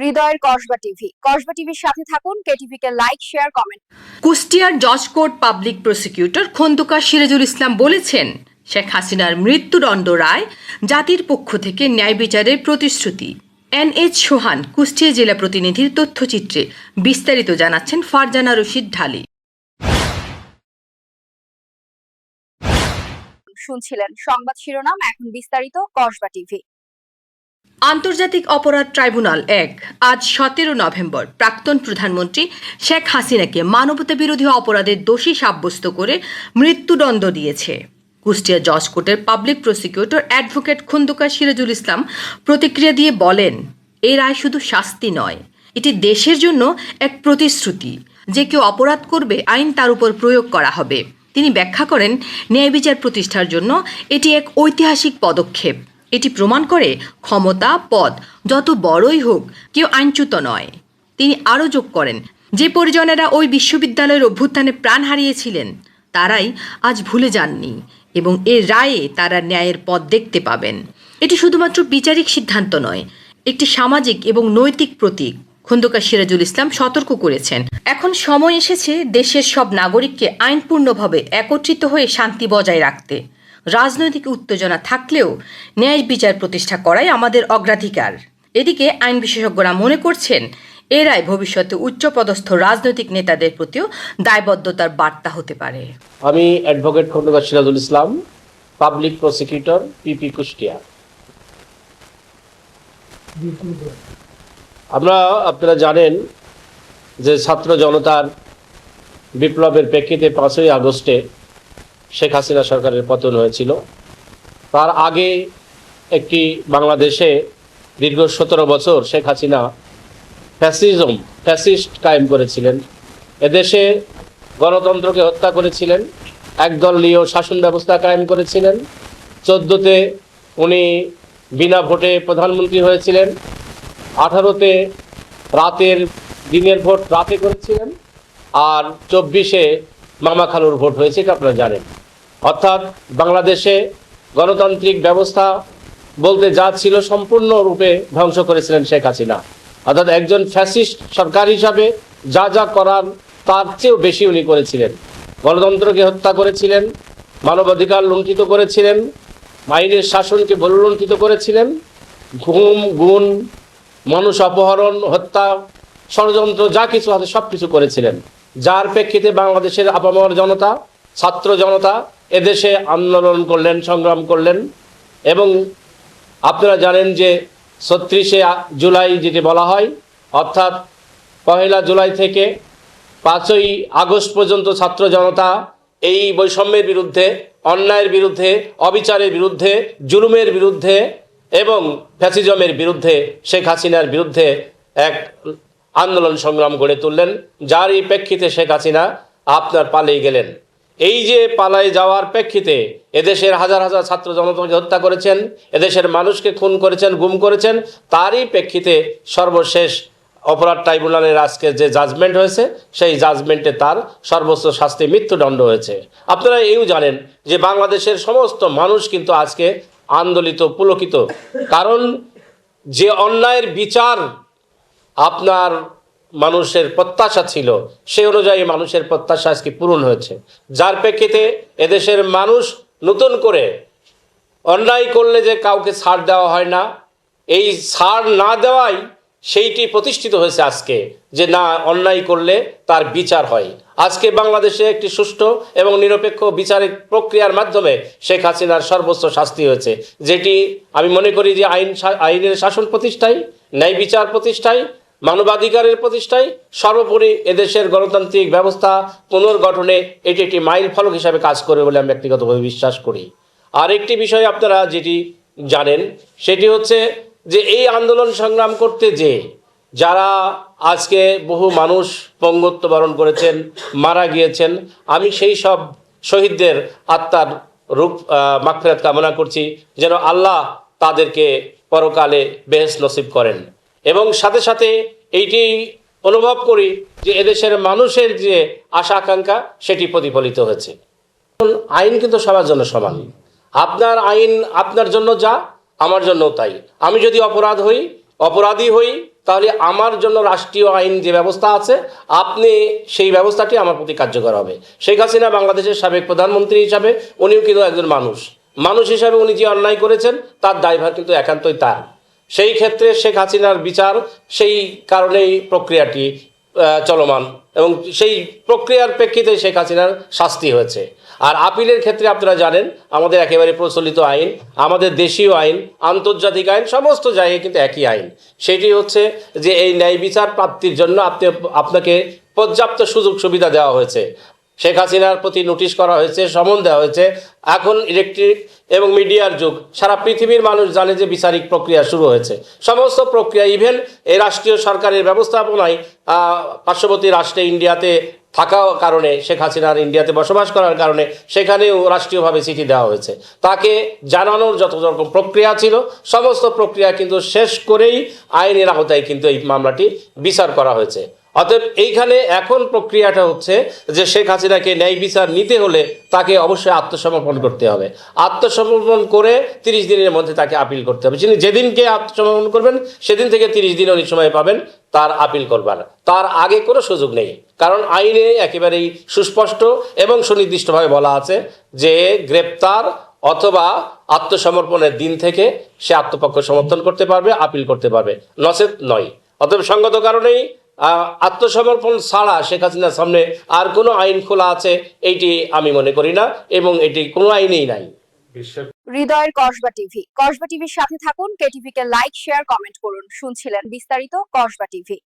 হৃদয়ের কসবা টিভি। কসবা টিভির সাথে থাকুন কেটিভি কে লাইক শেয়ার কমেন্ট। কুষ্টিয়ার জজ court public prosecutor Khandakar Sirajul Islam বলেছেন শেখ হাসিনার মৃত্যুদণ্ড রায় জাতির পক্ষ থেকে ন্যায় বিচারের প্রতিশ্রুতি। এন এইচ সোহান কুষ্টিয়া জেলা প্রতিনিধির তথ্যচিত্রে বিস্তারিত জানাচ্ছেন ফারজানা রশিদ ঢালি। শুনছিলেন সংবাদ শিরোনাম এখন বিস্তারিত কসবা টিভি। আন্তর্জাতিক অপরাধ ট্রাইব্যুনাল এক, আজ সতেরো নভেম্বর। প্রাক্তন প্রধানমন্ত্রী শেখ হাসিনাকে মানবতা বিরোধী অপরাধের দোষী সাব্যস্ত করে মৃত্যুদণ্ড দিয়েছে। কুষ্টিয়া জজ কোর্টের public prosecutor advocate Khandakar Sirajul Islam প্রতিক্রিয়া দিয়ে বলেন এই রায় শুধু শাস্তি নয়, এটি দেশের জন্য এক প্রতিশ্রুতি। যে কেউ অপরাধ করবে, আইন তার উপর প্রয়োগ করা হবে। তিনি ব্যাখ্যা করেন, ন্যায় বিচার প্রতিষ্ঠার জন্য এটি এক ঐতিহাসিক পদক্ষেপ। এটি প্রমাণ করে ক্ষমতা, পদ যত বড়ই হোক, কেউ আইনচ্যুত নয়। তিনি আরও যোগ করেন, যে পরিজনেরা ওই বিশ্ববিদ্যালয়ের অভ্যুত্থানে প্রাণ হারিয়েছিলেন, তারাই আজ ভুলে যাননি এবং এর রায়ে তারা ন্যায়ের পথ দেখতে পাবেন। এটি শুধুমাত্র বিচারিক সিদ্ধান্ত নয়, একটি সামাজিক এবং নৈতিক প্রতীক, খন্দকার সিরাজুল ইসলাম সতর্ক করেছেন। এখন সময় এসেছে দেশের সব নাগরিককে আইনপূর্ণভাবে একত্রিত হয়ে শান্তি বজায় রাখতে। রাজনৈতিক উত্তেজনা থাকলেও ন্যায় বিচার প্রতিষ্ঠা করাই আমাদের অগ্রাধিকার। এদিকে আইন বিশেষজ্ঞরা মনে করছেন, এ রায় ভবিষ্যতে উচ্চপদস্থ রাজনৈতিক নেতাদের প্রতিও দায়বদ্ধতার বার্তা হতে পারে। আমি advocate Khandakar Sirajul Islam, public prosecutor, PP Kushtia. আমরা আপনারা জানেন যে ছাত্র জনতার বিপ্লবের প্রেক্ষিতে পাঁচই আগস্টে শেখ হাসিনা সরকারের পতন হয়েছিল। তার আগে একটি বাংলাদেশে দীর্ঘ সতেরো বছর শেখ হাসিনা ফ্যাসিজম, ফ্যাসিস্ট কায়েম করেছিলেন। এদেশে গণতন্ত্রকে হত্যা করেছিলেন একদলীয় শাসন ব্যবস্থা কায়েম করেছিলেন। চোদ্দোতে উনি বিনা ভোটে প্রধানমন্ত্রী হয়েছিলেন। আঠারোতে রাতের দিনের ভোট রাতে করেছিলেন। আর চব্বিশে মামা খালুর ভোট হয়েছে, এটা আপনারা জানেন। অর্থাৎ বাংলাদেশে গণতান্ত্রিক ব্যবস্থা বলতে যা ছিল সম্পূর্ণরূপে ধ্বংস করেছিলেন শেখ হাসিনা। অর্থাৎ একজন ফ্যাসিস্ট সরকার হিসাবে যা যা করার, তার চেয়েও বেশি উনি করেছিলেন। গণতন্ত্রকে হত্যা করেছিলেন, মানবাধিকার লুণ্ঠিত করেছিলেন, আইনের শাসনকে বলুলুণ্ঠিত করেছিলেন, ঘুম, গুণ, মানুষ অপহরণ, হত্যা, ষড়যন্ত্র, যা কিছু আছে সব কিছু করেছিলেন। যার প্রেক্ষিতে বাংলাদেশের আপামর জনতা, ছাত্র জনতা এদেশে আন্দোলন করলেন, সংগ্রাম করলেন এবং আপনারা জানেন যে ছত্রিশে জুলাই যেটি বলা হয়, অর্থাৎ পহেলা জুলাই থেকে পাঁচই আগস্ট পর্যন্ত ছাত্র জনতা এই বৈষম্যের বিরুদ্ধে, অন্যায়ের বিরুদ্ধে, অবিচারের বিরুদ্ধে, জুলুমের বিরুদ্ধে এবং ফ্যাসিজমের বিরুদ্ধে শেখ হাসিনার বিরুদ্ধে এক আন্দোলন সংগ্রাম গড়ে তুললেন। যারই প্রেক্ষিতে শেখ হাসিনা আপনার পালিয়ে গেলেন। এই যে পালায় যাওয়ার প্রেক্ষিতে এদেশের হাজার হাজার ছাত্র জনতাকে হত্যা করেছেন, এদেশের মানুষকে খুন করেছেন, গুম করেছেন, তারই প্রেক্ষিতে সর্বশেষ অপরাধ ট্রাইব্যুনালের আজকে যে জাজমেন্ট হয়েছে, সেই জাজমেন্টে তার সর্বোচ্চ শাস্তি মৃত্যুদণ্ড হয়েছে। আপনারা এও জানেন যে বাংলাদেশের সমস্ত মানুষ কিন্তু আজকে আন্দোলিত, পুলকিত। কারণ যে অন্যায়ের বিচার আপনার মানুষের প্রত্যাশা ছিল, সে অনুযায়ী মানুষের প্রত্যাশা আজকে পূরণ হয়েছে। যার প্রেক্ষিতে এদেশের মানুষ নতুন করে অন্যায় করলে যে কাউকে ছাড় দেওয়া হয় না, এই ছাড় না দেওয়াই সেইটি প্রতিষ্ঠিত হয়েছে আজকে, যে না, অন্যায় করলে তার বিচার হয়। আজকে বাংলাদেশে একটি সুষ্ঠু এবং নিরপেক্ষ বিচারিক প্রক্রিয়ার মাধ্যমে শেখ হাসিনার সর্বোচ্চ শাস্তি হয়েছে, যেটি আমি মনে করি যে আইন আইনের শাসন প্রতিষ্ঠায়, ন্যায় বিচার প্রতিষ্ঠায় মানবাধিকারের প্রতিষ্ঠায় সর্বোপরি এদেশের গণতান্ত্রিক ব্যবস্থা পুনর্গঠনে এটি একটি মাইল ফলক হিসাবে কাজ করবে বলে আমি ব্যক্তিগতভাবে বিশ্বাস করি। আর একটি বিষয় আপনারা যেটি জানেন, সেটি হচ্ছে যে এই আন্দোলন সংগ্রাম করতে যে যারা আজকে বহু মানুষ পঙ্গত্ব বরণ করেছেন, মারা গিয়েছেন, আমি সেই সব শহীদদের আত্মার রূপ মাগফিরাত কামনা করছি যেন আল্লাহ তাদেরকে পরকালে বেহেস নসিব করেন। এবং সাথে সাথে এইটি অনুভব করি যে এদেশের মানুষের যে আশা আকাঙ্ক্ষা, সেটি প্রতিফলিত হয়েছে। আইন কিন্তু সবার জন্য সমান। আপনার আইন আপনার জন্য যা, আমার জন্য তাই। আমি যদি অপরাধ হই, অপরাধী হই, তাহলে আমার জন্য রাষ্ট্রীয় আইন যে ব্যবস্থা আছে, আপনি সেই ব্যবস্থাটি আমার প্রতি কার্যকর হবে। শেখ হাসিনা বাংলাদেশের সাবেক প্রধানমন্ত্রী হিসাবে উনিও কিন্তু একজন মানুষ। মানুষ হিসাবে উনি যে অন্যায় করেছেন, তার দায়ভার কিন্তু একান্তই তার। সেই ক্ষেত্রে শেখ হাসিনার বিচার, সেই কারণেই প্রক্রিয়াটি চলমান এবং সেই প্রক্রিয়ার প্রেক্ষিতে শেখ হাসিনার শাস্তি হয়েছে। আর আপিলের ক্ষেত্রে আপনারা জানেন, আমাদের একেবারে প্রচলিত আইন, আমাদের দেশীয় আইন, আন্তর্জাতিক আইন, সমস্ত জায়গায় কিন্তু একই আইন। সেটি হচ্ছে যে এই ন্যায় বিচার প্রাপ্তির জন্য আপনি, আপনাকে পর্যাপ্ত সুযোগ সুবিধা দেওয়া হয়েছে। শেখ হাসিনার প্রতি নোটিশ করা হয়েছে, সমন দেওয়া হয়েছে। এখন ইলেকট্রিক এবং মিডিয়ার যুগ। সারা পৃথিবীর মানুষ জানে যে বিচারিক প্রক্রিয়া শুরু হয়েছে। সমস্ত প্রক্রিয়া ইভেন এই রাষ্ট্রীয় সরকারের ব্যবস্থাপনায় পার্শ্ববর্তী রাষ্ট্রে ইন্ডিয়াতে থাকা কারণে, শেখ হাসিনার ইন্ডিয়াতে বসবাস করার কারণে সেখানেও রাষ্ট্রীয়ভাবে চিঠি দেওয়া হয়েছে। তাকে জানানোর যত রকম প্রক্রিয়া ছিল, সমস্ত প্রক্রিয়া কিন্তু শেষ করেই আইনের আওতায় কিন্তু এই মামলাটি বিচার করা হয়েছে। অতএব এইখানে এখন প্রক্রিয়াটা হচ্ছে যে শেখ হাসিনাকে ন্যায় বিচার নিতে হলে তাকে অবশ্যই আত্মসমর্পণ করতে হবে। আত্মসমর্পণ করে তিরিশ দিনের মধ্যে তাকে আপিল করতে হবে। তিনি যেদিনকে আত্মসমর্পণ করবেন, সেদিন থেকে তিরিশ দিন উনি সময় পাবেন তার আপিল করবার। তার আগে কোনো সুযোগ নেই। কারণ আইনে একেবারেই সুস্পষ্ট এবং সুনির্দিষ্টভাবে বলা আছে যে গ্রেপ্তার অথবা আত্মসমর্পণের দিন থেকে সে আত্মপক্ষ সমর্থন করতে পারবে, আপিল করতে পারবে। নচেত নয়। অতএব সঙ্গত কারণেই আত্মসমর্পণ ছাড়া শেখ হাসিনার সামনে আর কোনো আইন খোলা আছে এটি আমি মনে করি না এবং এটি কোনো আইনেই নাই। হৃদয়ের কসবা টিভি। কসবা টিভির সাথে থাকুন কেটিভিকে লাইক শেয়ার কমেন্ট করুন। শুনছিলেন বিস্তারিত কসবা টিভি।